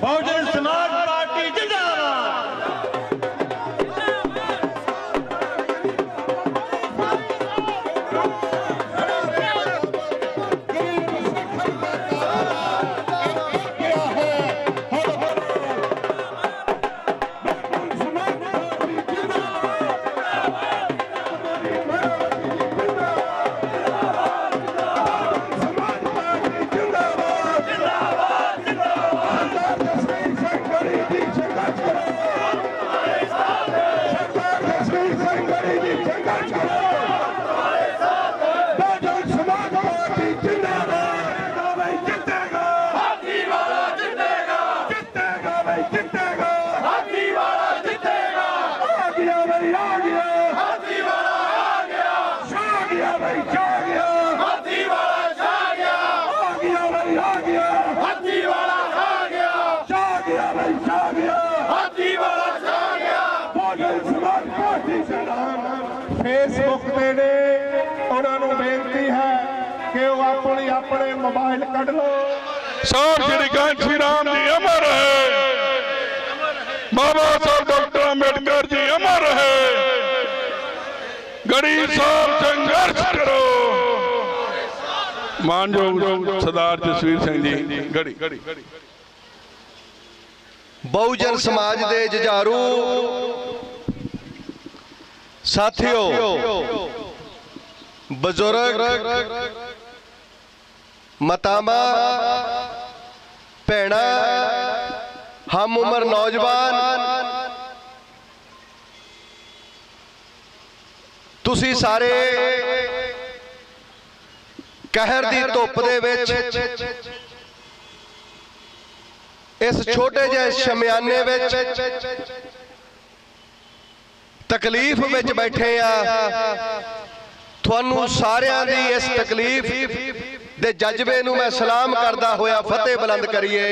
ਬਹੁਜਨ ਸਾਹਿਬ ਸ਼੍ਰੀ ਕਾਂਚੀ ਰਾਮ ਜੀ ਅਮਰ ਹੈ। ਬਾਬਾ ਸਾਹਿਬ ਡਾਕਟਰ ਅੰਬੇਡਕਰ ਜੀ ਅਮਰ ਹੈ। ਗੜੀ ਸਾਹਿਬ ਸੰਘਰਸ਼ ਕਰੋ। ਮਾਨਯੋਗ ਸਰਦਾਰ ਜਸਵੀਰ ਸਿੰਘ ਜੀ, ਗੜੀ। ਬਹੁਜਨ ਸਮਾਜ ਦੇ ਜੁਝਾਰੂ ਸਾਥੀਓ, ਬਜ਼ੁਰਗ ਮਤਾਮਾ ਭੈਣਾ ਹਮ ਉਮਰ ਨੌਜਵਾਨ। ਤੁਸੀਂ ਸਾਰੇ ਕਹਿਰ ਦੀ ਧੁੱਪ ਦੇ ਵਿੱਚ ਇਸ ਛੋਟੇ ਜਿਹੇ ਸ਼ਮਿਆਨੇ ਵਿੱਚ ਤਕਲੀਫ ਵਿੱਚ ਬੈਠੇ ਆ। ਤੁਹਾਨੂੰ ਸਾਰਿਆਂ ਦੀ ਇਸ ਤਕਲੀਫ ਦੇ ਜਜ਼ਬੇ ਨੂੰ ਮੈਂ ਸਲਾਮ ਕਰਦਾ ਹੋਇਆ, ਫਤਿਹ ਬੁਲੰਦ ਕਰੀਏ।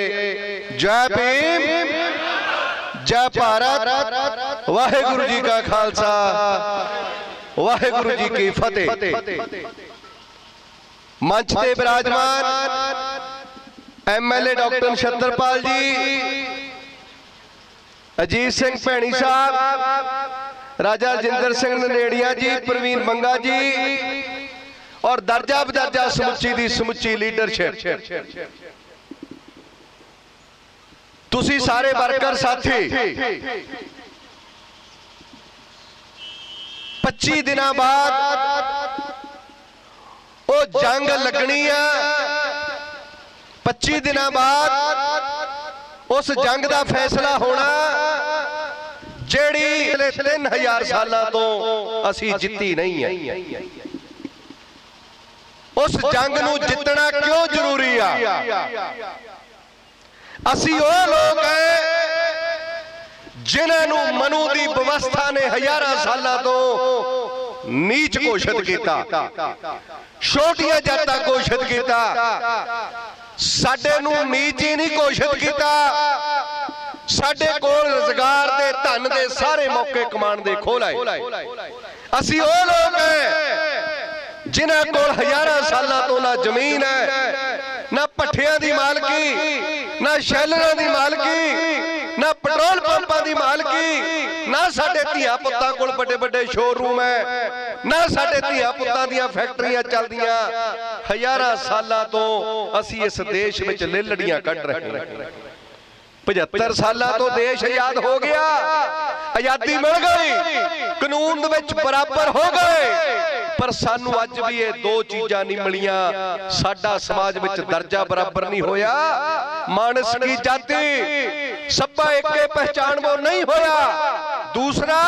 ਜੈ ਭੀਮ। ਜੈ ਭਾਰਤ। ਵਾਹਿਗੁਰੂ ਜੀ ਕਾ ਖਾਲਸਾ। ਵਾਹਿਗੁਰੂ ਜੀ ਕੀ ਫਤਿਹ। ਮੰਚ ਤੇ ਬਿਰਾਜਮਾਨ ਐਮਐਲਏ ਡਾਕਟਰ ਨਛੱਤਰਪਾਲ ਜੀ, ਅਜੀਤ ਸਿੰਘ ਭੈਣੀ ਸਾਹਿਬ, ਰਾਜਾ ਰਜਿੰਦਰ ਸਿੰਘ ਨਨੇੜੀਆਂ ਜੀ, ਪ੍ਰਵੀਨ ਮੰਗਾ ਜੀ ਔਰ ਦਰਜਾ ਬਦਰਜਾ ਸਮੁੱਚੀ ਦੀ ਸਮੁੱਚੀ ਲੀਡਰਸ਼ਿਪ ਤੁਸੀਂ ਸਾਰੇ ਵਰਕਰ ਸਾਥੀ 25 ਦਿਨਾਂ ਬਾਅਦ ਉਹ ਜੰਗ ਲੱਗਣੀ ਆ। 25 ਦਿਨਾਂ ਬਾਅਦ ਉਸ ਜੰਗ ਦਾ ਫੈਸਲਾ ਹੋਣਾ, ਜਿਹੜੀ ਪਿਛਲੇ 3000 ਸਾਲਾਂ ਤੋਂ ਅਸੀਂ ਜਿੱਤੀ ਨਹੀਂ ਹੈ ਉਸ ਜੰਗ ਨੂੰ ਜਿੱਤਣਾ ਕਿਉਂ ਜ਼ਰੂਰੀ ਆ? ਅਸੀਂ ਉਹ ਲੋਕ ਹੈ ਜਿਨ੍ਹਾਂ ਨੂੰ ਮਨੂ ਦੀ ਵਿਵਸਥਾ ਨੇ ਹਜ਼ਾਰਾਂ ਸਾਲਾਂ ਤੋਂ ਨੀਚ ਘੋਸ਼ਿਤ ਕੀਤਾ। ਛੋਟੀਆਂ ਜਾਤਾਂ ਘੋਸ਼ਿਤ ਕੀਤਾ। ਸਾਡੇ ਨੂੰ ਨੀਚ ਹੀ ਨਹੀਂ ਘੋਸ਼ਿਤ ਕੀਤਾ। ਸਾਡੇ ਕੋਲ ਰੋਜ਼ਗਾਰ ਦੇ ਧਨ ਦੇ ਸਾਰੇ ਮੌਕੇ ਕਮਾਉਣ ਦੇ ਖੋਲ ਆਏ। ਅਸੀਂ ਉਹ ਲੋਕ ਕੋਲ ਹਜ਼ਾਰਾਂ ਸਾਲਾਂ ਤੋਂ ਨਾ ਜ਼ਮੀਨ ਹੈ। ਨਾ ਪੱਠਿਆਂ ਦੀ ਮਾਲਕੀ, ਨਾ ਸ਼ੈਲਰਾਂ ਦੀ ਮਾਲਕੀ, ਨਾ ਪੈਟਰੋਲ ਪੰਪਾਂ ਦੀ ਮਾਲਕੀ, ਨਾ ਸਾਡੇ ਧੀਆ ਪੁੱਤਾਂ ਕੋਲ ਵੱਡੇ ਵੱਡੇ ਸ਼ੋਰੂਮ ਹੈ, ਨਾ ਸਾਡੇ ਧੀਆ ਪੁੱਤਾਂ ਦੀਆਂ ਫੈਕਟਰੀਆਂ ਚੱਲਦੀਆਂ। ਹਜ਼ਾਰਾਂ ਸਾਲਾਂ ਤੋਂ ਅਸੀਂ ਇਸ ਦੇਸ਼ ਵਿੱਚ ਲੇਲੜੀਆਂ ਕੱਢ ਰਹੇ ਹਾਂ। 75 ਸਾਲਾਂ ਤੋਂ ਦੇਸ਼ ਆਜ਼ਾਦ ਹੋ ਗਿਆ। ਆਜ਼ਾਦੀ ਮਿਲ ਗਈ। ਕਾਨੂੰਨ ਦੇ ਵਿੱਚ ਬਰਾਬਰ ਹੋ ਗਏ। ਪਰ ਸਾਨੂੰ ਅੱਜ ਵੀ ਇਹ ਦੋ ਚੀਜ਼ਾਂ ਨਹੀਂ ਮਿਲੀਆਂ। ਸਾਡਾ ਸਮਾਜ ਵਿੱਚ ਦਰਜਾ ਬਰਾਬਰ ਨਹੀਂ ਹੋਇਆ। ਮਾਨਸ ਕੀ ਜਾਤੀ। ਸੱਬਾ ਇੱਕੇ ਪਹਿਚਾਨ ਉਹ ਨਹੀਂ ਹੋਇਆ। ਦੂਸਰਾ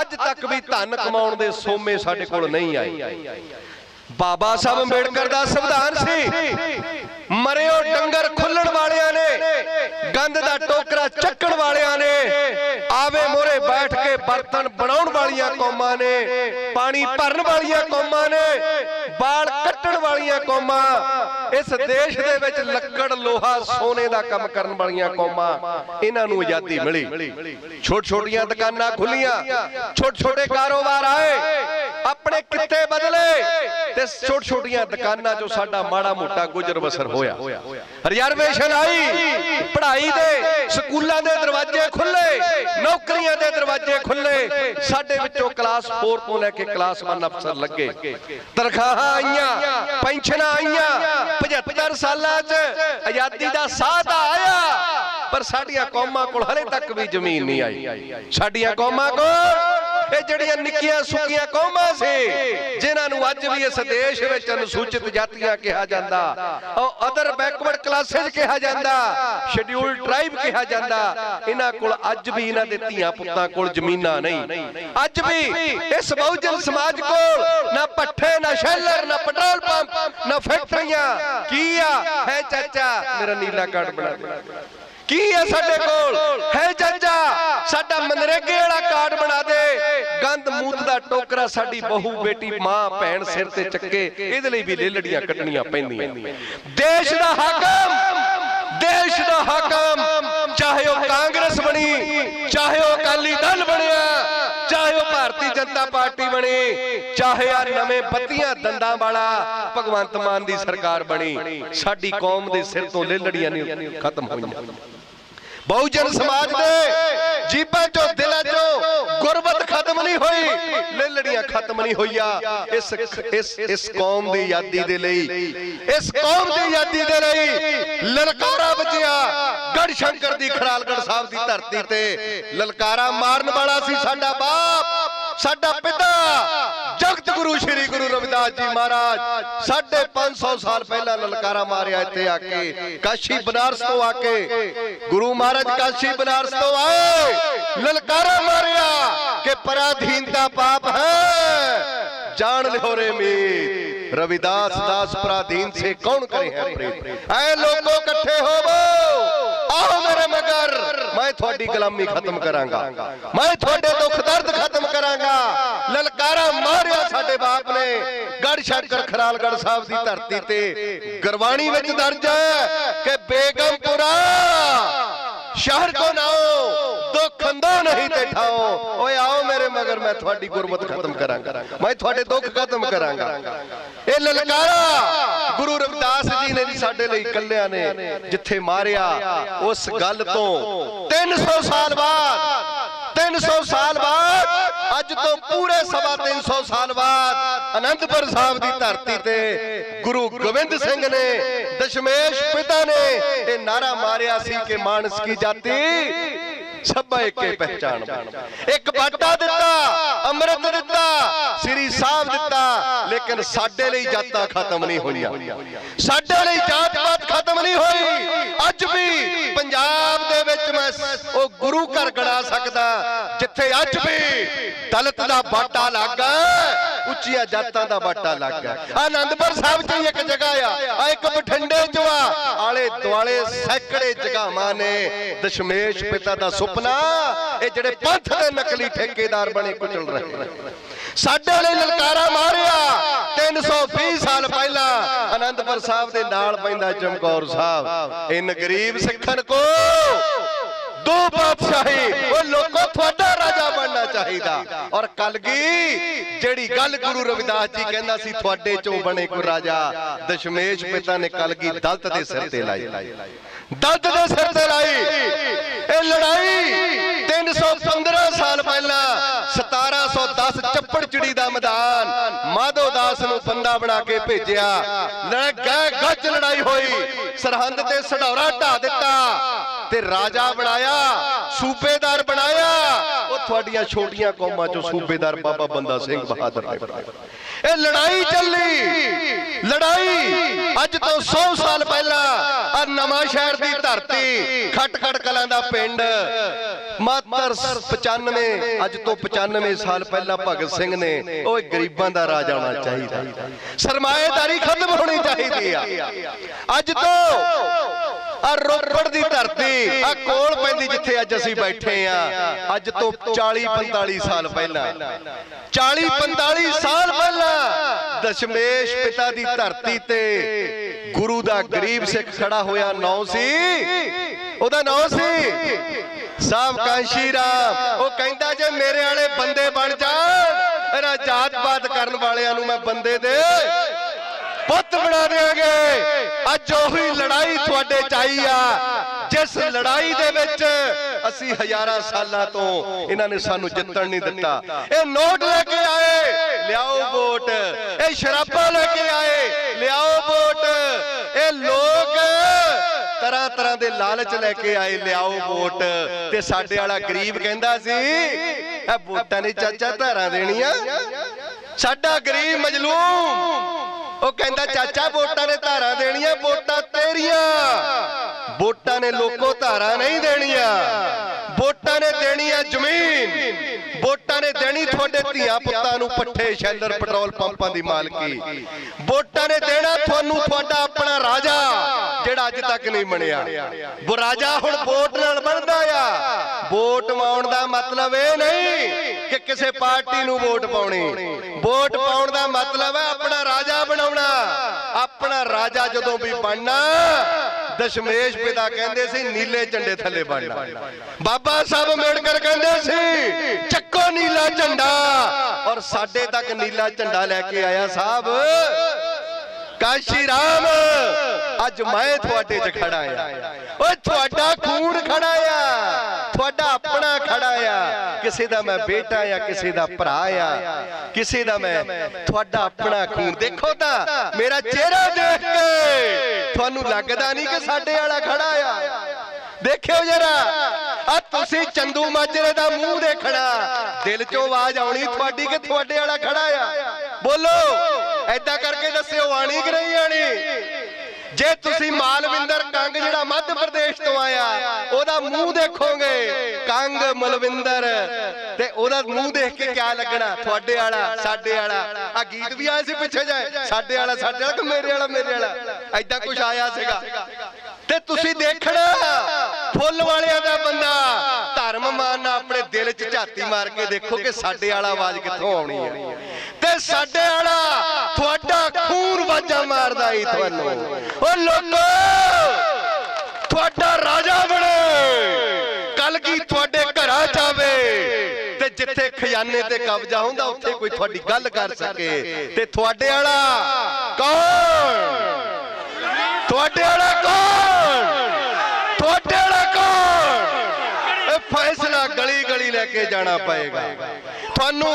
ਅੱਜ ਤੱਕ ਵੀ ਧਨ ਕਮਾਉਣ ਦੇ ਸੋਮੇ ਸਾਡੇ ਕੋਲ ਨਹੀਂ ਆਏ। ਬਾਬਾ ਸਾਹਿਬ ਅੰਬੇਡਕਰ ਦਾ ਸੰਵਿਧਾਨ ਸੀ। ਮਰਿਓ ਡੰਗਰ ਖੁੱਲਣ ਵਾਲਿਆਂ ਨੇ, ਗੰਦ ਦਾ ਟੋਕਰਾ ਚੱਕਣ ਵਾਲਿਆਂ ਨੇ, ਆਵੇ ਮੋਰੇ ਬੈਠ ਕੇ ਬਰਤਨ ਬਣਾਉਣ ਵਾਲੀਆਂ ਕੌਮਾਂ ਨੇ, ਪਾਣੀ ਭਰਨ ਵਾਲੀਆਂ ਕੌਮਾਂ ਨੇ ਬਾਲ ਕੱਟਣ ਵਾਲੀਆਂ ਕੌਮਾਂ, ਇਸ ਦੇਸ਼ ਦੇ ਵਿੱਚ ਲੱਕੜ ਲੋਹਾ ਸੋਨੇ ਦਾ ਕੰਮ ਕਰਨ ਵਾਲੀਆਂ ਕੌਮਾਂ, ਇਹਨਾਂ ਨੂੰ ਆਜ਼ਾਦੀ ਮਿਲੀ। ਛੋਟ ਛੋਟੀਆਂ ਦੁਕਾਨਾਂ ਖੁੱਲੀਆਂ ਛੋਟ ਛੋਟੇ ਕਾਰੋਬਾਰ ਆਏ, ਆਪਣੇ ਕਿੱਤੇ ਬਦਲੇ, ਤੇ ਛੋਟ ਛੋਟੀਆਂ ਦੁਕਾਨਾਂ 'ਚੋਂ ਸਾਡਾ ਮਾੜਾ ਮੋਟਾ ਗੁਜ਼ਰ ਬਸਰ ਹੋ ਹੋਇਆ। ਰਿਜ਼ਰਵੇਸ਼ਨ ਆਈ। ਪੜ੍ਹਾਈ ਦੇ ਸਕੂਲਾਂ ਦੇ ਦਰਵਾਜ਼ੇ ਖੁੱਲੇ। ਨੌਕਰੀਆਂ ਦੇ ਦਰਵਾਜ਼ੇ ਖੁੱਲੇ। ਸਾਡੇ ਵਿੱਚੋਂ ਕਲਾਸ 4 ਤੋਂ ਲੈ ਕੇ ਕਲਾਸ 1 ਅਫਸਰ ਲੱਗੇ। ਤਨਖਾਹਾਂ ਆਈਆਂ ਪੈਨਸ਼ਨਾਂ ਆਈਆਂ। 75 ਸਾਲਾਂ 'ਚ ਆਜ਼ਾਦੀ ਦਾ ਸਾਹ ਤਾਂ ਆਇਆ। ਪਰ ਸਾਡੀਆਂ ਕੌਮਾਂ ਕੋਲ ਹਲੇ ਤੱਕ ਵੀ ਜ਼ਮੀਨ ਨਹੀਂ ਆਈ। ਸਾਡੀਆਂ ਕੌਮਾਂ ਕੋਲ ਇਹ ਜਿਹੜੀਆਂ ਨਿੱਕੀਆਂ ਸੁੱਕੀਆਂ ਕੌਮਾਂ ਸੀ, ਜਿਨ੍ਹਾਂ ਨੂੰ ਅੱਜ ਵੀ ਇਸ ਦੇਸ਼ ਵਿੱਚ ਅਨੁਸੂਚਿਤ ਜਾਤੀਆਂ ਕਿਹਾ ਜਾਂਦਾ, ਉਹ ਅਦਰ ਬੈਕਵਰਡ ਕਲਾਸਿਸ ਕਿਹਾ ਜਾਂਦਾ ਸ਼ਡਿਊਲ ਟ੍ਰਾਈਬ ਕਿਹਾ ਜਾਂਦਾ, ਇਹਨਾਂ ਕੋਲ ਅੱਜ ਵੀ ਇਹਨਾਂ ਦੇ ਧੀਆਂ ਪੁੱਤਾਂ ਕੋਲ ਜ਼ਮੀਨਾਂ ਨਹੀਂ। ਅੱਜ ਵੀ ਇਸ ਬਹੁਜਨ ਸਮਾਜ ਕੋਲ ਨਾ ਪੱਠੇ ਨਾ ਸ਼ੈਲਰ, ਨਾ ਪੈਟਰੋਲ ਪੰਪ, ਨਾ ਫੈਕਟਰੀਆਂ, ਕੀ ਆ? ਹੈ ਚਾਚਾ, ਮੇਰਾ ਨੀਲਾ ਕਾਰਡ ਬਣਾ ਦੇ। ਕੀ ਹੈ ਸਾਡੇ ਕੋਲ? ਹੈ ਚਾਚਾ ਸਾਡਾ ਮਨਰੇਗੇ ਵਾਲਾ ਕਾਰਡ ਬਣਾ ਦੇ। ਗੰਦ ਮੂਤ ਦਾ ਟੋਕਰਾ ਸਾਡੀ ਬਹੂ ਬੇਟੀ ਮਾਂ ਭੈਣ ਸਿਰ ਤੇ ਚੱਕੇ। ਇਹਦੇ ਲਈ ਵੀ ਲੇਲੜੀਆਂ ਕੱਢਣੀਆਂ ਪੈਂਦੀਆਂ। ਦੇਸ਼ ਦਾ ਹਾਕਮ। ਦੇਸ਼ ਦਾ ਹਾਕਮ। ਚਾਹੇ ਉਹ ਕਾਂਗਰਸ ਬਣੀ। ਚਾਹੇ ਉਹ ਅਕਾਲੀ ਦਲ ਬਣਿਆ। ਭਾਰਤੀ ਜਨਤਾ ਪਾਰਟੀ ਬਣੀ, ਚਾਹੇ ਆ ਨਵੇਂ ਬੱਤੀਆਂ ਦੰਦਾਂ ਵਾਲਾ ਭਗਵੰਤ ਮਾਨ ਦੀ ਸਰਕਾਰ ਬਣੀ, ਸਾਡੀ ਕੌਮ ਦੇ ਸਿਰ ਤੋਂ ਲੇਲੜੀਆਂ ਨਹੀਂ ਖਤਮ ਹੋਈਆਂ। ਬਹੁਜਨ ਸਮਾਜ ਦੇ ਜੀਬਾਂ ਚੋਂ ਦਿਲਾਂ ਚੋਂ ਗੁਰਬਤ ਖਤਮ ਨਹੀਂ ਹੋਈ। ਲੇਲੜੀਆਂ ਖਤਮ ਨਹੀਂ ਹੋਈਆਂ। ਇਸ ਇਸ ਇਸ ਕੌਮ ਦੀ ਆਜ਼ਾਦੀ ਦੇ ਲਈ। ਇਸ ਕੌਮ ਦੀ ਆਜ਼ਾਦੀ ਦੇ ਲਈ ਲਲਕਾਰਾ ਵੱਜਿਆ ਗੜ ਸ਼ੰਕਰ ਦੀ ਖੜਾਲਗੜ ਸਾਹਿਬ ਦੀ ਧਰਤੀ ਤੇ। ਲਲਕਾਰਾ ਮਾਰਨ ਵਾਲਾ ਸੀ ਸਾਡਾ ਬਾਪ ਸਾਡਾ ਪਿਤਾ। ਜਗਤ ਗੁਰੂ ਸ੍ਰੀ ਗੁਰੂ ਰਵਿਦਾਸ ਜੀ ਮਹਾਰਾਜ, ਸਾਢੇ 500 ਸਾਲ ਪਹਿਲਾਂ ਲਲਕਾਰਾ ਮਾਰਿਆ ਇੱਥੇ ਆ ਕੇ, ਕਾਸ਼ੀ ਬਨਾਰਸ ਤੋਂ ਆ ਕੇ, ਗੁਰੂ ਮਹਾਰਾਜ ਕਾਸ਼ੀ ਬਨਾਰਸ ਤੋਂ ਆਏ, ਲਲਕਾਰਾ ਮਾਰਿਆ ਕਿ ਪਰਾਧੀਨਤਾ ਪਾਪ ਹੈ। ਜਾਣ ਲਿਓ ਰੇ ਮੀਤ, ਰਵਿਦਾਸ ਦਾਸ ਪਰਾਧੀਨ ਸੇ ਕੌਣ ਕਰੇ ਹੈ ਪ੍ਰੀਤ ਐ ਲੋਕੋ ਇਕੱਠੇ ਹੋਵੋ। ਆਓ ਮੇਰੇ ਮਗਰ, ਮੈਂ ਤੁਹਾਡੀ ਗੁਲਾਮੀ ਖਤਮ ਕਰਾਂਗਾ। ਮੈਂ ਤੁਹਾਡੇ ਦੁੱਖ ਦਰਦ ਖਤਮ ਕਰਾਂਗਾ। ਲਲਕਾਰਾ ਮਾਰਿਆ ਸਾਡੇ ਬਾਪ ਨੇ। ਗੜ ਸ਼ੰਕਰ ਖਰਾਲਗੜ ਸਾਹਿਬ ਦੀ ਧਰਤੀ ਤੇ। ਗੁਰਬਾਣੀ ਵਿੱਚ ਦਰਜ ਹੈ ਕਿ ਬੇਗਮਪੁਰਾ ਸ਼ਹਿਰ ਕੋ ਨਾਓ। ਦੁੱਖ ਅੰਦੋ ਨਹੀਂ ਤੇ ਠਾਓ ਓਏ ਆਓ ਮੇਰੇ ਮਗਰ, ਮੈਂ ਤੁਹਾਡੀ ਗੁਰਮਤ ਖਤਮ ਕਰਾਂਗਾ। ਮੈਂ ਤੁਹਾਡੇ ਦੁੱਖ ਖਤਮ ਕਰਾਂਗਾ। ਇਹ ਲਲਕਾਰਾ, ਗੁਰੂ ਰਵਿਦਾਸ ਜੀ ਨੇ ਸਾਡੇ ਲਈ ਕੱਲਿਆਂ ਨੇ ਜਿੱਥੇ ਮਾਰਿਆ, ਉਸ ਗੱਲ ਤੋਂ। 300 ਸਾਲ ਬਾਅਦ 300 ਸਾਲ ਬਾਅਦ, ਅੱਜ ਤੋਂ ਪੂਰੇ ਸਵਾ 300 ਸਾਲ ਬਾਅਦ, ਅਨੰਦਪੁਰ ਸਾਹਿਬ ਦੀ ਧਰਤੀ ਤੇ ਗੁਰੂ ਗੋਬਿੰਦ ਸਿੰਘ ਨੇ, ਦਸ਼ਮੇਸ਼ ਪਿਤਾ ਨੇ ਇਹ ਨਾਰਾ ਮਾਰਿਆ ਸੀ ਕਿ ਮਾਨਸ ਕੀ ਜਾਤੀ? ਸਭਾ ਇੱਕੇ ਪਹਿਚਾਨ ਇੱਕ ਬਾਟਾ ਦਿੱਤਾ ਅੰਮ੍ਰਿਤ ਦਿੱਤਾ ਸ੍ਰੀ ਸਾਹਿਬ ਦਿੱਤਾ ਲੇਕਿਨ ਸਾਡੇ ਲਈ ਜਾਤਾਂ ਖਤਮ ਨਹੀਂ ਹੋਈਆਂ। ਸਾਡੇ ਲਈ ਜਾਤ ਪਾਤ ਖਤਮ ਨਹੀਂ ਹੋਈ। ਅੱਜ ਵੀ ਪੰਜਾਬ ਉਹ ਗੁਰੂ ਘਰ ਗੜਾ ਸਕਦਾ, ਜਿੱਥੇ ਅੱਜ ਵੀ ਦਲਤ ਦਾ ਬਾਟਾ ਲੱਗਾ ਉੱਚੀਆਂ ਜਾਤਾਂ ਦਾ ਬਾਟਾ ਲੱਗਾ ਆਨੰਦਪੁਰ ਸਾਹਿਬ 'ਚ ਇੱਕ ਜਗ੍ਹਾ ਆ ਆ ਇੱਕ ਬਠਿੰਡੇ 'ਚ ਆ, ਆਲੇ ਦੁਆਲੇ ਸੈਂਕੜੇ ਜਗ੍ਹਾਵਾਂ ਨੇ, ਦਸ਼ਮੇਸ਼ ਪਿਤਾ ਦਾ ਸੁਪਨਾ, ਇਹ ਜਿਹੜੇ ਪੰਥ ਦੇ ਨਕਲੀ ਠੇਕੇਦਾਰ ਬਣੇ, ਕੁਚਲ ਰਹੇ ਸਾਡੇ ਵਾਲੇ ਲਲਕਾਰਾ ਮਾਰਿਆ 320 ਸਾਲ ਪਹਿਲਾਂ ਅਨੰਦਪੁਰ ਸਾਹਿਬ ਦੇ ਨਾਲ ਪੈਂਦਾ ਚਮਕੌਰ ਸਾਹਿਬ। ਇਨ ਗਰੀਬ ਸਿੱਖਣ ਕੋ ਦੋ ਬਾਦਸ਼ਾਹੀ ਉਹ ਲੋਕੋ, ਤੁਹਾਡਾ ਰਾਜਾ ਬਣਨਾ ਚਾਹੀਦਾ। ਔਰ ਕਲਗੀ, ਜਿਹੜੀ ਗੱਲ ਗੁਰੂ ਰਵਿਦਾਸ ਜੀ ਕਹਿੰਦਾ ਸੀ, ਤੁਹਾਡੇ ਚੋਂ ਬਣੇ ਕੋ ਰਾਜਾ। ਦਸ਼ਮੇਸ਼ ਪਿਤਾ ਨੇ ਕਲਗੀ ਦਲਤ ਦੇ ਸਿਰ ਤੇ ਲਾਈ। ਦਲਤ ਦੇ ਸਿਰ ਤੇ ਲਾਈ। ਇਹ ਲੜਾਈ 315 ਸਾਲ ਪਹਿਲਾਂ 1710 ਚੱਪੜ ਚਿੜੀ ਦਾ ਮੈਦਾਨ ਮਾਧੋ ਦਾਸ ਨੂੰ ਬੰਦਾ ਬਣਾ ਕੇ ਭੇਜਿਆ। ਲੜ ਗਏ ਗੱਜ ਲੜਾਈ ਹੋਈ। ਸਰਹੰਦ ਤੇ ਸਢੌਰਾ ਢਾ ਦਿੱਤਾ। ਤੇ ਰਾਜਾ ਬਣਾਇਆ, ਸੂਬੇਦਾਰ ਬਣਾਇਆ। ਉਹ ਤੁਹਾਡੀਆਂ ਛੋਟੀਆਂ ਕੌਮਾਂ ਚੋਂ ਸੂਬੇਦਾਰ ਬਾਬਾ ਬੰਦਾ ਸਿੰਘ ਬਹਾਦਰ ਨੇ ਬਣਾਇਆ ਇਹ ਲੜਾਈ ਚੱਲੀ। ਲੜਾਈ ਅੱਜ ਤੋਂ 100 ਸਾਲ ਪਹਿਲਾਂ ਆ ਨਵਾਂ ਸ਼ਹਿਰ ਦੀ ਧਰਤੀ, ਖਟਖੜ ਕਲਾਂ ਦਾ ਪਿੰਡ। ਮਾਤਰ 95 ਅੱਜ ਤੋਂ 95 ਸਾਲ ਪਹਿਲਾਂ ਭਗਤ ਸਿੰਘ ਨੇ ਉਹ ਗਰੀਬਾਂ ਦਾ ਰਾਜ ਆਉਣਾ ਚਾਹੀਦਾ। ਸਰਮਾਏਦਾਰੀ ਖਤਮ ਹੋਣੀ ਚਾਹੀਦੀ ਆ। ਅੱਜ ਤੋਂ ਆ ਰੋਪੜ ਦੀ ਧਰਤੀ, ਆ ਕੋਲ ਪੈਂਦੀ ਜਿੱਥੇ ਅੱਜ ਅਸੀਂ ਬੈਠੇ ਆ। ਅੱਜ ਤੋਂ 40 45 ਸਾਲ ਪਹਿਲਾਂ। 40 45 ਸਾਲ ਪਹਿਲਾਂ ਦਸ਼ਮੇਸ਼ ਪਿਤਾ ਦੀ ਧਰਤੀ ਤੇ ਗੁਰੂ ਦਾ ਗਰੀਬ ਸਿੱਖ ਖੜਾ ਹੋਇਆ ਨੌ ਸੀ। ਉਹਦਾ ਨਾਂ ਸੀ ਸਾਹਿਬ ਕਾਂਸ਼ੀ ਰਾਮ। ਉਹ ਕਹਿੰਦਾ ਜੇ ਮੇਰੇ ਵਾਲੇ ਬੰਦੇ ਬਣ ਜਾਣ ਇਹਦਾ ਜਾਤ-ਪਾਤ ਕਰਨ ਵਾਲਿਆਂ ਨੂੰ ਮੈਂ ਬੰਦੇ ਦੇ ਪੁੱਤ ਬਣਾ ਦੇਾਂਗੇ ਅੱਜ ਉਹੀ ਲੜਾਈ ਤੁਹਾਡੇ ਚ ਆਈ ਆ। ਜਿਸ ਲੜਾਈ ਦੇ ਵਿੱਚ ਅਸੀਂ ਹਜ਼ਾਰਾਂ ਸਾਲਾਂ ਤੋਂ ਇਹਨਾਂ ਨੇ ਸਾਨੂੰ ਜਿੱਤਣ ਨਹੀਂ ਦਿੱਤਾ। ਇਹ ਨੋਟ ਲੈ ਕੇ ਆਏ। ਲਿਆਓ ਵੋਟ। ਇਹ ਸ਼ਰਾਬਾਂ ਲੈ ਕੇ ਆਏ। ਲਿਆਓ ਵੋਟ। ਇਹ ਲੋਕ ਤਰ੍ਹਾਂ ਤਰ੍ਹਾਂ ਦੇ ਲਾਲਚ ਲੈ ਕੇ ਆਏ। ਲਿਆਓ ਵੋਟ। ਤੇ ਸਾਡੇ ਵਾਲਾ ਗਰੀਬ ਕਹਿੰਦਾ ਸੀ ਇਹ ਵੋਟਾਂ ਨੇ ਚਾਚਾ ਧਾਰਾਂ ਦੇਣੀਆਂ। ਸਾਡਾ ਗਰੀਬ ਮਜਲੂਮ। ਉਹ ਕਹਿੰਦਾ ਚਾਚਾ ਵੋਟਾਂ ਨੇ ਧਾਰਾਂ ਦੇਣੀਆਂ ਵੋਟਾਂ ਤੇਰੀਆਂ। ਵੋਟਾਂ ਨੇ ਲੋਕੋ ਧਾਰਾਂ ਨਹੀਂ ਦੇਣੀਆਂ। ਵੋਟਾਂ ਨੇ ਦੇਣੀ ਆ ਜ਼ਮੀਨ। ਵੋਟਾਂ ਨੇ ਦੇਣੀ ਤੁਹਾਡੇ ਧੀਆਂ ਪੁੱਤਾਂ ਨੂੰ ਪੱਠੇ ਸ਼ੈਲਰ ਪੈਟਰੋਲ ਪੰਪਾਂ ਦੀ ਮਾਲਕੀ। ਵੋਟਾਂ ਨੇ ਦੇਣਾ ਤੁਹਾਨੂੰ ਤੁਹਾਡਾ ਆਪਣਾ ਰਾਜਾ ਜਿਹੜਾ ਅੱਜ ਤੱਕ ਨਹੀਂ ਬਣਿਆ ਉਹ ਰਾਜਾ ਹੁਣ ਵੋਟ ਨਾਲ ਬਣਦਾ ਆ। ਵੋਟ ਪਾਉਣ ਦਾ ਮਤਲਬ ਇਹ ਨਹੀਂ ਕਿ ਕਿਸੇ ਪਾਰਟੀ ਨੂੰ ਵੋਟ ਪਾਉਣੀ। ਵੋਟ ਪਾਉਣ ਦਾ ਮਤਲਬ ਹੈ ਆਪਣਾ ਰਾਜਾ ਬਣਾਉਣਾ। ਆਪਣਾ ਰਾਜਾ ਜਦੋਂ ਵੀ ਬਣਨਾ, ਦਸ਼ਮੇਸ਼ ਪਿਤਾ ਕਹਿੰਦੇ ਸੀ, ਨੀਲੇ ਝੰਡੇ ਥੱਲੇ ਬਣਨਾ। ਬਾਬਾ ਸਾਹਿਬ ਅੰਬੇਡਕਰ ਕਹਿੰਦੇ ਸੀ, ਚੱਕੋ ਨੀਲਾ ਝੰਡਾ। ਔਰ ਸਾਡੇ ਤੱਕ ਨੀਲਾ ਝੰਡਾ ਲੈ ਕੇ ਆਇਆ ਸਾਹਿਬ। ਕਾਸ਼ੀ ਰਾਮ, ਅੱਜ ਮੈਂ ਤੁਹਾਡੇ 'ਚ ਖੜਾ ਆ। ਓਏ ਤੁਹਾਡਾ ਖੂਨ ਖੜਾ ਆ। ਤੁਹਾਡਾ ਆਪਣਾ ਖੜਾ ਆ। ਕਿਸੇ ਦਾ ਮੈਂ ਬੇਟਾ ਆ ਕਿਸੇ ਦਾ ਭਰਾ ਆ। ਕਿਸੇ ਦਾ ਮੈਂ ਤੁਹਾਡਾ ਆਪਣਾ ਖੂਨ ਦੇਖੋ ਤਾਂ। ਮੇਰਾ ਚਿਹਰਾ ਦੇਖ ਕੇ। ਤੁਹਾਨੂੰ ਲੱਗਦਾ ਨਹੀਂ ਕਿ ਸਾਡੇ ਵਾਲਾ ਖੜਾ ਆ। ਦੇਖਿਓ ਜਰਾ। ਆ ਤੁਸੀਂ ਚੰਦੂ ਮਾਜਰੇ ਦਾ ਮੂੰਹ ਦੇਖਣਾ। ਦਿਲ ਚੋਂ ਆਵਾਜ਼ ਆਉਣੀ ਤੁਹਾਡੀ ਕਿ ਤੁਹਾਡੇ ਵਾਲਾ ਖੜਾ ਆ? ਬੋਲੋ। ਐਦਾਂ ਕਰਕੇ ਦੱਸਿਓ ਆਣੀ? ਕਿ ਨਹੀਂ ਆਣੀ? ਜੇ ਤੁਸੀਂ ਮਾਲਵਿੰਦਰ ਕੰਗ ਜਿਹੜਾ ਮੱਧ ਪ੍ਰਦੇਸ਼ ਤੋਂ ਆਇਆ ਉਹਦਾ ਮੂੰਹ ਦੇਖੋਗੇ ਕੰਗ ਮਲਵਿੰਦਰ। ਤੇ ਉਹਦਾ ਮੂੰਹ ਦੇਖ ਕੇ ਕਿਆ ਲੱਗਣਾ? ਤੁਹਾਡੇ ਵਾਲਾ ਸਾਡੇ ਵਾਲਾ। ਆ ਗੀਤ ਵੀ ਆਏ ਸੀ ਪਿੱਛੇ ਜਾਏ ਸਾਡੇ ਵਾਲਾ ਸਾਡੇ ਵਾਲਾ ਕਿ ਮੇਰੇ ਵਾਲਾ ਮੇਰੇ ਵਾਲਾ? ਐਦਾਂ ਕੁਝ ਆਇਆ ਸੀਗਾ। ਤੇ ਤੁਸੀਂ ਦੇਖਣਾ। ਫੁੱਲ ਵਾਲਿਆਂ ਦਾ ਬੰਦਾ। ਧਰਮ ਮਾਨਣਾ ਆਪਣੇ ਦਿਲ 'ਚ ਝਾਤੀ ਮਾਰ ਕੇ ਦੇਖੋ ਕਿ ਸਾਡੇ ਵਾਲਾ ਆਵਾਜ਼ ਕਿੱਥੋਂ ਆਉਣੀ ਹੈ ਤੇ ਸਾਡੇ ਵਾਲਾ ਤੁਹਾਡਾ ਖੂਨ ਵਾਜਾ ਮਾਰਦਾ ਈ ਤੁਹਾਨੂੰ। ਓ ਲੋਕੋ, ਤੁਹਾਡਾ ਰਾਜਾ ਬਣੇ। ਕੱਲ ਕੀ ਤੁਹਾਡੇ ਘਰਾਂ ਚ ਆਵੇ? ਤੇ ਜਿੱਥੇ ਖਜ਼ਾਨੇ ਤੇ ਕਬਜ਼ਾ ਹੁੰਦਾ, ਉੱਥੇ ਕੋਈ ਤੁਹਾਡੀ ਗੱਲ ਕਰ ਸਕੇ। ਤੇ ਤੁਹਾਡੇ ਵਾਲਾ ਕੌਣ? ਤੁਹਾਡੇ ਵਾਲਾ ਕੌਣ ਤੁਹਾਡੇ ਵਾਲਾ ਕੌਣ ਇਹ ਫੈਸਲਾ ਗਲੀ ਗਲੀ ਲੈ ਕੇ ਜਾਣਾ ਪਏਗਾ ਤੁਹਾਨੂੰ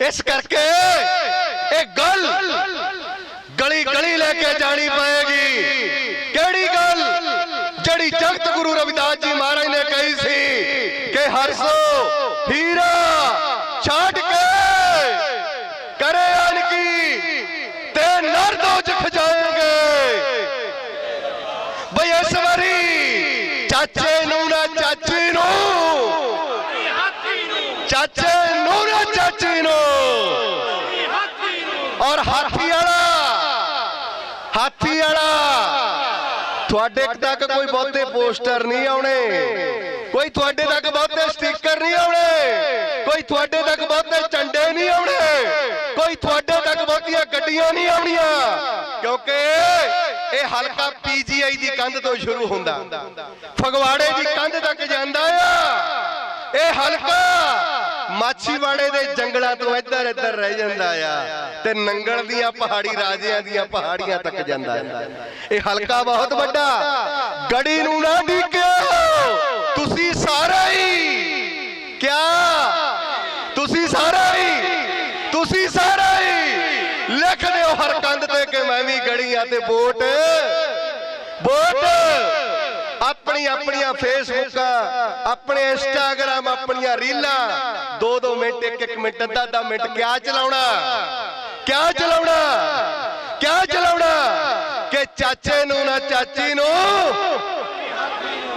ਇਸ ਕਰਕੇ ਇਹ ਗੱਲ ਗਲੀ ਗਲੀ ਲੈ ਕੇ ਜਾਣੀ ਪਏਗੀ ਕਿਹੜੀ ਗੱਲ ਜਿਹੜੀ ਜਗਤ ਗੁਰੂ ਰਵਿਦਾਸ ਜੀ ਮਹਾਰਾਜ ਨੇ ਕਹੀ ਸੀ ਕਿ ਹਰਸੋ ਹੀਰਾ ਛਾੜ ਕੇ ਕਰੇ ਅਨਕੀ ਤੇ ਨਰ ਦੋਜਖ ਜਾਏਗੇ ਬਈ ਇਸ ਵਾਰੀ ਚਾਚੇ ਨੂੰ ਨਾ ਚਾਚੀ ਨੂੰ ਚਾਚੇ ਨੂੰ ਨਾ ਚਾਚੀ ਨੂੰ ਔਰ ਹਾਥੀ ਵਾਲਾ ਹਾਥੀ ਵਾਲਾ ਤੁਹਾਡੇ ਤੱਕ ਕੋਈ ਬਹੁਤੇ ਪੋਸਟਰ ਨਹੀਂ ਆਉਣੇ। ਕੋਈ ਤੁਹਾਡੇ ਤੱਕ ਬਹੁਤੇ ਸਟicker ਨਹੀਂ ਆਉਣੇ। ਕੋਈ ਤੁਹਾਡੇ ਤੱਕ ਬਹੁਤੇ ਝੰਡੇ ਨਹੀਂ ਆਉਣੇ। ਕੋਈ ਤੁਹਾਡੇ ਤੱਕ ਬਹੁਤੀਆਂ ਗੱਡੀਆਂ ਨਹੀਂ ਆਉਣੀਆਂ। ਕਿਉਂਕਿ ਇਹ ਹਲਕਾ ਪੀਜੀਆਈ ਦੀ ਕੰਧ ਤੋਂ ਸ਼ੁਰੂ ਹੁੰਦਾ। ਫਗਵਾੜੇ ਦੀ ਕੰਧ ਤੱਕ ਜਾਂਦਾ ਆ। ਇਹ ਹਲਕਾ ਮਾਛੀਵਾੜੇ ਦੇ ਜੰਗਲਾਂ ਤੋਂ ਇੱਧਰ ਇੱਧਰ ਰਹਿ ਜਾਂਦਾ ਆ ਤੇ ਨੰਗਲ ਦੀਆਂ ਪਹਾੜੀ ਰਾਜਿਆਂ ਦੀਆਂ ਪਹਾੜੀਆਂ ਤੱਕ ਜਾਂਦਾ ਹੈ ਇਹ ਹਲਕਾ ਬਹੁਤ ਵੱਡਾ, ਗੜੀ ਨੂੰ ਨਾ ਢੀਕਿਓ। ਤੁਸੀਂ ਸਾਰੇ ਹੀ ਕਿਆ? ਤੁਸੀਂ ਸਾਰੇ ਹੀ, ਤੁਸੀਂ ਸਾਰੇ ਹੀ ਲਿਖ ਦਿਓ ਹਰ ਕੰਧ ਤੇ ਕਿ ਮੈਂ ਵੀ ਗੜੀ ਆ ਤੇ ਵੋਟ। ਵੋਟ। ਆਪਣੀ ਆਪਣੀਆਂ ਫੇਸਬੁੱਕਾਂ ਆਪਣੇ ਆਪਣੀਆਂ ਰੀਲਾਂ। 2-2 ਮਿੰਟ 1-1 ਮਿੰਟ ਅੱਧਾ-ਅੱਧਾ ਮਿੰਟ, ਕਿਆ ਚਲਾਉਣਾ? ਕਿਆ ਚਲਾਉਣਾ? ਕਿਆ ਚਲਾਉਣਾ? ਕਿ ਚਾਚੇ ਨੂੰ ਨਾ ਚਾਚੀ ਨੂੰ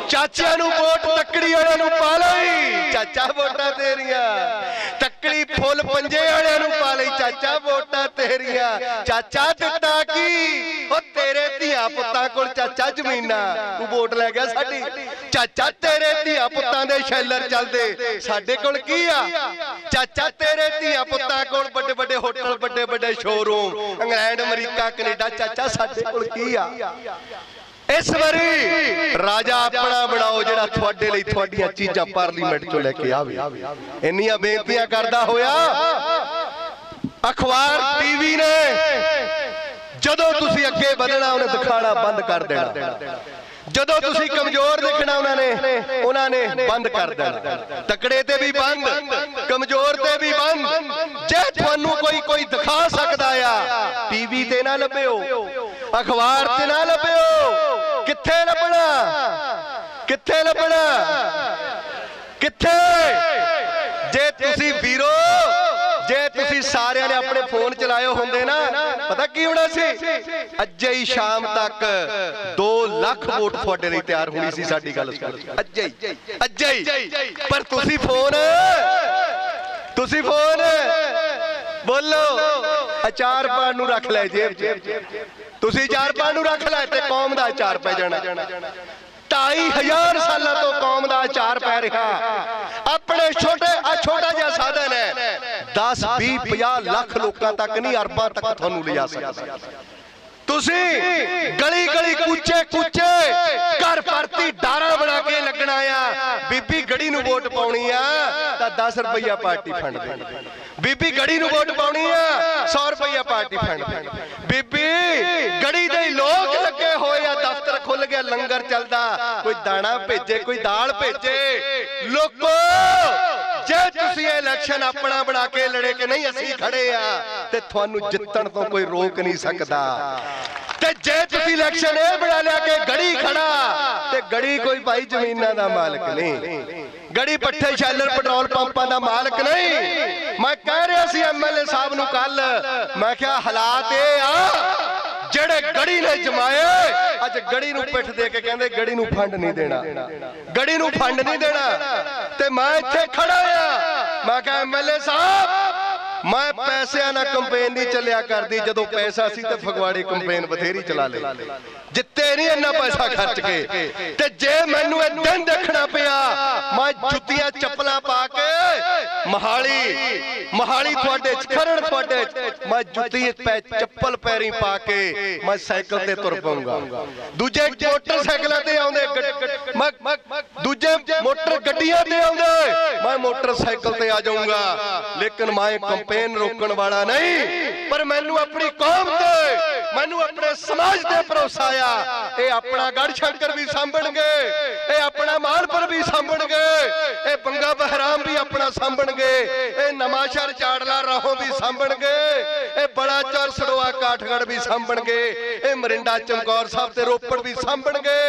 ਚਾਚਿਆਂ ਨੂੰ ਵੋਟ ਤੱਕੜੀ ਵਾਲਿਆਂ ਨੂੰ ਪਾ ਲਈ। ਚਾਚਾ ਵੋਟਾਂ ਤੇਰੀਆਂ। ਤੱਕੜੀ ਫੁੱਲ ਪੰਜੇ ਵਾਲਿਆਂ ਨੂੰ ਪਾ ਲਈ। ਚਾਚਾ ਵੋਟਾਂ ਤੇਰੀਆਂ। ਚਾਚਾ ਦਿੱਤਾ ਕੀ? ਉਹ ਤੇਰੇ ਧੀਆਂ ਪੁੱਤਾਂ ਕੋਲ ਚਾਚਾ ਜ਼ਮੀਨਾਂ, ਤੂੰ ਵੋਟ ਲੈ ਗਿਆ ਸਾਡੀ। ਚਾਚਾ ਤੇਰੇ ਧੀਆਂ ਪੁੱਤਾਂ ਦੇ ਸ਼ੈਲਰ ਚੱਲਦੇ, ਸਾਡੇ ਕੋਲ ਕੀ ਆ? ਚਾਚਾ ਤੇਰੇ ਧੀਆਂ ਪੁੱਤਾਂ ਕੋਲ ਵੱਡੇ ਵੱਡੇ ਹੋਟਲ, ਵੱਡੇ ਵੱਡੇ ਸ਼ੋਰੂਮ ਇੰਗਲੈਂਡ, ਅਮਰੀਕਾ, ਕੈਨੇਡਾ, ਚਾਚਾ ਸਾਡੇ ਕੋਲ ਕੀ ਆ? ਇਸ ਵਾਰੀ ਰਾਜਾ ਆਪਣਾ ਬਣਾਓ ਜਿਹੜਾ ਤੁਹਾਡੇ ਲਈ ਤੁਹਾਡੀਆਂ ਚੀਜ਼ਾਂ ਪਾਰਲੀਮੈਂਟ ਚੋਂ ਲੈ ਕੇ ਆਵੇ। ਇੰਨੀਆਂ ਬੇਨਤੀਆਂ ਕਰਦਾ ਹੋਇਆ, ਅਖਬਾਰ ਟੀਵੀ ਨੇ, ਜਦੋਂ ਤੁਸੀਂ ਅੱਗੇ ਵਧਣਾ, ਉਹਨੇ ਦਿਖਾਣਾ ਬੰਦ ਕਰ ਦੇਣਾ। ਜਦੋਂ ਤੁਸੀਂ ਕਮਜ਼ੋਰ ਦਿਖਣਾ ਉਹਨਾਂ ਨੇ ਉਹਨਾਂ ਨੇ ਬੰਦ ਕਰ ਦੇਣਾ। ਤਕੜੇ ਤੇ ਵੀ ਬੰਦ, ਕਮਜ਼ੋਰ ਤੇ ਵੀ ਬੰਦ। ਜੇ ਤੁਹਾਨੂੰ ਕੋਈ ਕੋਈ ਦਿਖਾ ਸਕਦਾ ਆ, ਟੀਵੀ ਤੇ ਨਾ ਲੱਭਿਓ, ਅਖਬਾਰ ਤੇ ਨਾ ਲੱਭਿਓ, ਕਿੱਥੇ ਲੱਭਣਾ? ਕਿੱਥੇ ਲੱਭਣਾ? ਕਿੱਥੇ? ਜੇ ਤੁਸੀਂ ਵੀਰੋ ਸਾਰਿਆਂ ਨੇ ਆਪਣੇ ਫੋਨ ਚਲਾਏ ਹੁੰਦੇ ਨਾ। ਪਤਾ ਕੀ ਹੋਣਾ ਸੀ? ਅੱਜੇ ਹੀ ਸ਼ਾਮ ਤੱਕ 2 ਲੱਖ ਵੋਟ ਤੁਹਾਡੇ ਲਈ ਤਿਆਰ ਹੋਣੀ ਸੀ ਸਾਡੀ ਗੱਲ ਸੁਣ। ਅੱਜੇ ਹੀ ਅੱਜੇ ਹੀ। ਪਰ ਤੁਸੀਂ ਫੋਨ ਤੁਸੀਂ ਫੋਨ। ਬੋਲੋ ਅਚਾਰ ਪਾਣ ਨੂੰ ਰੱਖ ਲੈ ਜੇਬ ਤੁਸੀਂ ਚਾਰ ਪਾਣ ਨੂੰ ਰੱਖ ਲੈ ਤੇ ਕੌਮ ਦਾ ਅਚਾਰ ਪੈ ਜਾਣਾ। ਢਾਈ ਹਜ਼ਾਰ ਸਾਲਾਂ ਤੋਂ ਕੌਮ ਦਾ ਆਚਾਰ ਪੈ ਰਿਹਾ। ਆਪਣੇ ਛੋਟੇ ਆ ਛੋਟਾ ਜਿਹਾ ਸਾਧਨ ਹੈ। 10 20 50 ਲੱਖ ਲੋਕਾਂ ਤੱਕ ਨਹੀਂ ਅਰਬਾਂ ਤੱਕ ਤੁਹਾਨੂੰ ਲਿਜਾ ਸਕਦਾ। ਤੁਸੀਂ ਗਲੀ ਗਲੀ ਕੁੱਚੇ ਕੁੱਚੇ ਘਰ ਪਰਤੀ ਡਾਰਾ ਬਣਾ ਕੇ ਲੱਗਣਾ ਆ। ਬੀਬੀ ਗੜੀ ਨੂੰ ਵੋਟ ਪਾਉਣੀ ਆ ਤਾਂ 10 ਰੁਪਈਆ ਪਾਰਟੀ ਫੰਡ ਦੇ ਬੀਬੀ ਗੜੀ ਨੂੰ ਵੋਟ ਪਾਉਣੀ ਆ 100 ਰੁਪਈਆ ਪਾਰਟੀ ਫੰਡ ਦੇ ਬੀਬੀ ਗੜੀ ਦੇ ਲੋਕ ਲੱਗੇ ਹੋਏ ਆ ਦਫ਼ਤਰ ਖੁੱਲ ਗਿਆ ਲੰਗਰ ਚੱਲਦਾ। ਕੋਈ ਦਾਣਾ ਭੇਜੇ ਕੋਈ ਦਾਲ ਭੇਜੇ। ਲੋਕੋ! ਜੇ ਤੁਸੀਂ ਇਹ ਇਲੈਕਸ਼ਨ ਆਪਣਾ ਬਣਾ ਕੇ ਲੜੇ ਕਿ ਨਹੀਂ ਅਸੀਂ ਖੜੇ ਆ, ਤੇ ਤੁਹਾਨੂੰ ਜਿੱਤਣ ਤੋਂ ਕੋਈ ਰੋਕ ਨਹੀਂ ਸਕਦਾ। ਤੇ ਜੇ ਤੁਸੀਂ ਇਲੈਕਸ਼ਨ ਇਹ ਬਣਾ ਲਿਆ ਕਿ ਗੜੀ ਖੜਾ, ਤੇ ਗੜੀ ਕੋਈ ਭਾਈ ਜ਼ਮੀਨਾਂ ਦਾ ਮਾਲਕ ਨਹੀਂ। ਗੜੀ ਪੱਠੇ, ਸ਼ੈਲਰ, ਪੈਟਰੋਲ ਪੰਪਾਂ ਦਾ ਮਾਲਕ ਨਹੀਂ। ਮੈਂ ਕਹਿ ਰਿਹਾ ਸੀ ਐਮਐਲਏ ਸਾਹਿਬ ਨੂੰ ਕੱਲ ਮੈਂ ਕਿਹਾ ਹਾਲਾਤ ਇਹ ਆ ਜਿਹੜੇ ਗੜੀ ਨੇ ਜਮਾਏ ਅੱਜ ਗੜੀ ਨੂੰ ਪਿੱਠ ਦੇ ਕੇ ਕਹਿੰਦੇ ਗੜੀ ਨੂੰ ਫੰਡ ਨਹੀਂ ਦੇਣਾ। ਗੜੀ ਨੂੰ ਫੰਡ ਨਹੀਂ ਦੇਣਾ। ਤੇ ਮੈਂ ਇੱਥੇ ਖੜਾ ਆ। ਮੈਂ ਕਿਹਾ ਐਮਐਲਏ ਸਾਹਿਬ ਮੈਂ ਪੈਸਿਆਂ ਨਾਲ ਕੰਪੇਨ ਨਹੀਂ ਚੱਲਿਆ ਕਰਦੀ। ਜਦੋਂ ਪੈਸਾ ਸੀ ਤੇ ਫਗਵਾੜੇ ਕੰਪੇਨ ਬਥੇਰੀ ਚਲਾ ਲਈ ਜਿੱਤੇ ਨਹੀਂ ਇੰਨਾ ਪੈਸਾ ਖਰਚ ਕੇ। ਤੇ ਜੇ ਮੈਨੂੰ ਇਹ ਦਿਨ ਦੇਖਣਾ ਪਿਆ ਮੈਂ ਜੁੱਤੀਆਂ ਚੱਪਲਾਂ ਪਾ ਕੇ ਮਹਾਲੀ ਮਹਾਲੀ ਤੁਹਾਡੇ ਚ, ਖਰੜ ਤੁਹਾਡੇ ਚ। ਮੈਂ ਜੁੱਤੀ ਪੈ ਚੱਪਲ ਪੈਰੀ ਪਾ ਕੇ ਮੈਂ ਸਾਈਕਲ ਤੇ ਤੁਰ ਪਾਉਂਗਾ ਦੂਜੇ ਮੋਟਰਸਾਈਕਲਾਂ ਤੇ ਆਉਂਦੇ ਮੈਂ- ਦੂਜੇ ਮੋਟਰ ਗੱਡੀਆਂ ਤੇ ਆਉਂਦੇ ਮੈਂ ਮੋਟਰਸਾਈਕਲ ਤੇ ਆ ਜਾਊਂਗਾ। ਲੇਕਿਨ ਮੈਂ ਕੰਪੇਨ ਰੋਕਣ ਵਾਲਾ ਨਹੀਂ, ਪਰ ਮੈਨੂੰ ਆਪਣੀ ਕੌਮ ਤੇ ਮੈਨੂੰ ਆਪਣੇ ਸਮਾਜ ਤੇ ਭਰੋਸਾ ਆ। ਇਹ ਆਪਣਾ ਗੜ ਸ਼ੰਕਰ ਵੀ ਸਾਂਭਣਗੇ। ਇਹ ਆਪਣਾ ਮਾਲਪੁਰ ਵੀ ਸਾਂਭਣਗੇ। ਇਹ ਬੰਗਾ ਬਹਿਰਾਮ ਵੀ ਆਪਣਾ ਸਾਂਭਣਗੇ। ਇਹ ਨਵਾਂਸ਼ਹਿਰ ਚਾੜਲਾ ਰਾਹੋਂ ਵੀ ਸਾਂਭਣਗੇ। ਇਹ ਬੜਾ ਚੌਰ ਸੜੋਆ ਕਾਠਗੜ ਵੀ ਸਾਂਭਣਗੇ। ਇਹ ਮਰਿੰਡਾ, ਚਮਕੌਰ ਸਾਹਿਬ ਤੇ ਰੋਪੜ ਵੀ ਸਾਂਭਣਗੇ।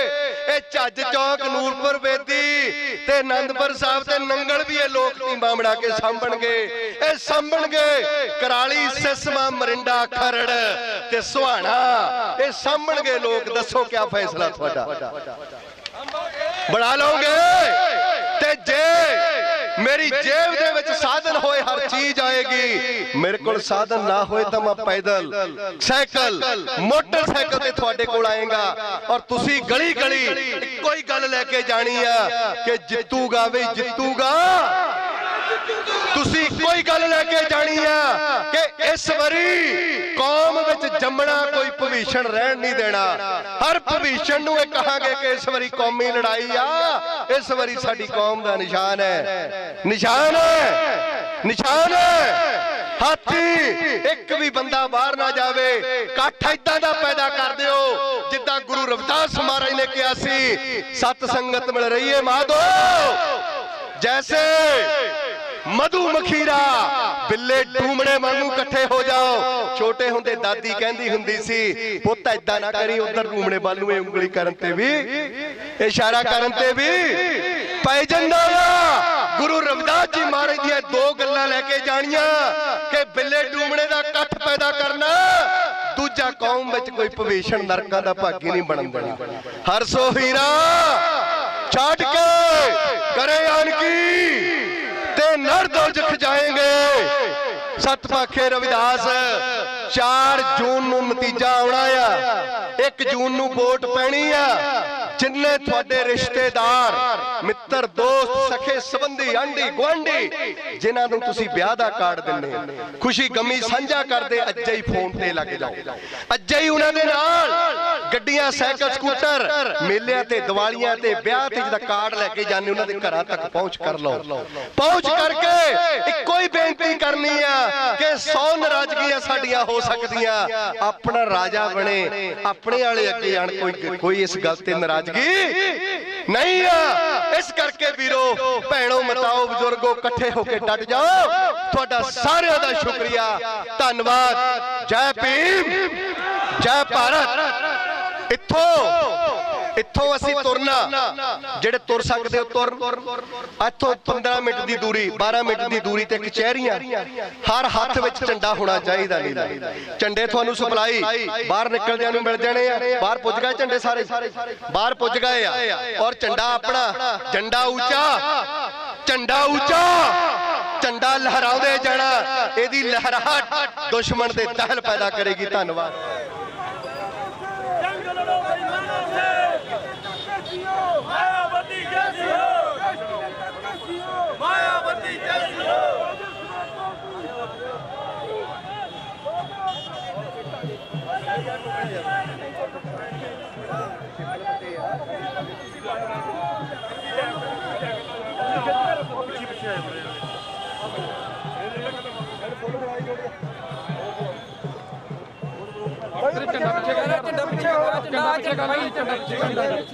ਇਹ ਝੱਜ ਚੌਕ, ਨੂਰਪੁਰ ਵੇਦੀ ਤੇ ਆਨੰਦਪੁਰ ਸਾਹਿਬ ਤੇ ਨੰਗਲ ਵੀ ਇਹ ਲੋਕ ਟੀਮਾਂ ਬਣਾ ਕੇ ਸਾਂਭਣਗੇ, ਇਹ ਸਾਂਭਣਗੇ। ਕਰਾਲੀ ਸਿਸਮਾ ਮਰਿੰਡਾ ਖਰੜ ਤੇ ਸੁਹਾਣਾ, ਇਹ ਸਾਂਭਣਗੇ ਲੋਕ। ਦੱਸੋ ਕਿਆ ਫੈਸਲਾ ਤੁਹਾਡਾ? ਬਣਾ ਲਓਗੇ? ਤੇ ਜੇ ਮੇਰੀ ਜੇਬ ਦੇ ਵਿੱਚ ਸਾਧਨ ਹੋਏ, ਹਰ ਚੀਜ਼ ਆਏਗੀ, ਮੇਰੇ ਕੋਲ ਸਾਧਨ ਨਾ ਹੋਏ ਤਾਂ ਮੈਂ ਪੈਦਲ, ਸਾਈਕਲ, ਮੋਟਰਸਾਈਕਲ ਤੇ ਤੁਹਾਡੇ ਕੋਲ ਆਏਗਾ। ਔਰ ਤੁਸੀਂ ਗਲੀ ਗਲੀ ਇੱਕੋ ਹੀ ਗੱਲ ਲੈ ਕੇ ਜਾਣੀ ਆ ਕਿ ਜਿੱਤੂਗਾ ਵੀ ਜਿੱਤੂਗਾ। ਤੁਸੀਂ ਇੱਕੋ ਹੀ ਗੱਲ ਲੈ ਕੇ ਜਾਣੀ ਆ ਕਿ ਇਸ ਵਾਰੀ ਕੌਮ ਵਿੱਚ ਜੰਮਣਾ ਕੋਈ ਭਵਿਸ਼ਣ ਰਹਿਣ ਨਹੀਂ ਦੇਣਾ। ਹਰ ਭਵਿਸ਼ਣ ਨੂੰ ਇਹ ਕਹਾਂਗੇ ਕਿ ਇਸ ਵਾਰੀ ਕੌਮੀ ਲੜਾਈ ਆ। ਇਸ ਵਾਰੀ ਸਾਡੀ ਕੌਮ ਦਾ ਨਿਸ਼ਾਨ ਹੈ। ਨਿਸ਼ਾਨ ਹੈ। ਨਿਸ਼ਾਨ ਹੈ। ਹਾਥੀ ਇੱਕ ਵੀ ਬੰਦਾ ਬਾਹਰ ਨਾ ਜਾਵੇ। ਇਕੱਠ ਇਦਾਂ ਦਾ ਪੈਦਾ ਕਰ ਦਿਓ, ਜਿੱਦਾਂ ਗੁਰੂ ਰਵਿਦਾਸ ਮਹਾਰਾਜ ਨੇ ਕਿਹਾ ਸੀ, ਸਤ ਸੰਗਤ ਮਿਲ ਰਹੀ ਹੈ ਮਾਧੋ। ਜੈਸੇ ਮਧੂ ਮਖੀਰਾ, ਬਿੱਲੇ ਡੂਮਣੇ ਵਾਂਗੂ ਇਕੱਠੇ ਹੋ ਜਾਓ। ਛੋਟੇ ਹੁੰਦੇ ਦਾਦੀ ਕਹਿੰਦੀ ਹੁੰਦੀ ਸੀ, ਪੁੱਤ ਐਦਾਂ ਨਾ ਕਰੀ, ਉਧਰ ਡੂਮਣੇ ਵੱਲ ਨੂੰ ਉਂਗਲੀ ਕਰਨ ਤੇ ਵੀ, ਇਸ਼ਾਰਾ ਕਰਨ ਤੇ ਵੀ। ਪੈ ਜਾਂਦਾ ਗੁਰੂ ਰਵਿਦਾਸ ਜੀ ਮਹਾਰਾਜ ਦੀਆਂ ਦੋ ਗੱਲਾਂ ਲੈ ਕੇ ਜਾਣੀਆਂ ਕਿ ਬਿੱਲੇ ਡੂਮਣੇ ਦਾ ਇਕੱਠ ਪੈਦਾ ਕਰਨਾ, ਦੂਜਾ ਕੌਮ ਵਿੱਚ ਕੋਈ ਭਵਿਸ਼ਣ ਨਰਕਾਂ ਦਾ ਭਾਗੀ ਨਹੀਂ ਬਣਨ ਦੇਣਾ। ਹਰ ਸੋ ਹੀਰਾ ਛੱਡ ਕੇ ਕਰੇ ਆਨਕੀ ਤੇ ਨਰ ਦੋਜਖ ਜਾਏਂਗੇ ਸਤ ਪਾਖੇ ਰਵਿਦਾਸ। 4 ਜੂਨ ਨੂੰ ਨਤੀਜਾ ਆਉਣਾ ਆ। ਇਹ 1 ਜੂਨ ਨੂੰ ਵੋਟ ਪੈਣੀ ਆ। ਜਿੰਨੇ ਤੁਹਾਡੇ ਰਿਸ਼ਤੇਦਾਰ, ਮਿੱਤਰ, ਦੋਸਤ, ਸਖੇ, ਸੰਬੰਧੀ, ਆਂਢੀ, ਗੁਆਂਢੀ, ਜਿਨ੍ਹਾਂ ਨੂੰ ਤੁਸੀਂ ਵਿਆਹ ਦਾ ਕਾਰਡ ਦਿੰਦੇ ਖੁਸ਼ੀ ਗਮੀ ਸਾਂਝਾ ਕਰਦੇ ਅੱਜੇ ਹੀ ਫੋਨ ਤੇ ਲੱਗ ਜਾਓ। ਅੱਜੇ ਹੀ ਉਹਨਾਂ ਦੇ ਨਾਲ ਗੱਡੀਆਂ, ਸਾਈਕਲ, ਸਕੂਟਰ, ਮੇਲਿਆਂ ਤੇ, ਦੀਵਾਲੀਆਂ ਤੇ, ਵਿਆਹ ਤੇ ਜਿਹਦਾ ਕਾਰਡ ਲੈ ਕੇ ਜਾਂਦੇ ਉਹਨਾਂ ਦੇ ਘਰਾਂ ਤੱਕ ਪਹੁੰਚ ਕਰ ਲਓ। ਪਹੁੰਚ ਕਰਕੇ ਇੱਕੋ ਹੀ ਬੇਨਤੀ ਕਰਨੀ ਆ ਕਿ 100 ਨਾਰਾਜ਼ਗੀਆਂ ਸਾਡੀਆਂ ਹੋ ਸਕਦੀਆਂ ਆਪਣਾ ਰਾਜਾ ਬਣੇ, ਆਪਣੇ ਵਾਲੇ ਅੱਗੇ ਆਣ ਕੋਈ ਕੋਈ ਇਸ ਗੱਲ ਤੇ ਨਾਰਾਜ਼ਗੀ ਨਹੀਂ ਆ। ਇਸ ਕਰਕੇ ਵੀਰੋ, ਭੈਣੋ, ਮਤਾਓ, ਬਜ਼ੁਰਗੋ, ਇਕੱਠੇ ਹੋ ਕੇ ਡਟ ਜਾਓ। ਤੁਹਾਡਾ ਸਾਰਿਆਂ ਦਾ ਸ਼ੁਕਰੀਆ। ਧੰਨਵਾਦ। ਜੈ ਭੀਮ। ਜੈ ਭਾਰਤ। ਇੱਥੋਂ ਇੱਥੋਂ ਅਸੀਂ ਤੁਰਨਾ। ਜਿਹੜੇ ਤੁਰ ਸਕਦੇ ਹੋ ਤੁਰ ਇੱਥੋਂ 15 ਮਿੰਟ ਦੀ ਦੂਰੀ 12 ਮਿੰਟ ਦੀ ਦੂਰੀ ਤੇ ਕਚਹਿਰੀਆਂ। ਹਰ ਹੱਥ ਵਿੱਚ ਝੰਡਾ ਹੋਣਾ ਚਾਹੀਦਾ ਨਹੀਂ ਝੰਡੇ ਤੁਹਾਨੂੰ ਸਪਲਾਈ। ਬਾਹਰ ਨਿਕਲਦਿਆਂ ਨੂੰ ਮਿਲ ਜਾਣੇ ਆ। ਬਾਹਰ ਪੁੱਜ ਗਏ ਝੰਡੇ ਸਾਰੇ। ਬਾਹਰ ਪੁੱਜ ਗਏ ਆ। ਔਰ ਝੰਡਾ ਆਪਣਾ। ਝੰਡਾ ਉੱਚਾ। ਝੰਡਾ ਉੱਚਾ। ਝੰਡਾ ਲਹਿਰਾਉਂਦੇ ਜਾਣਾ। ਇਹਦੀ ਲਹਿਰਾਹਟ ਦੁਸ਼ਮਣ ਦੇ ਦਹਿਲ ਪੈਦਾ ਕਰੇਗੀ। ਧੰਨਵਾਦ। Kan 到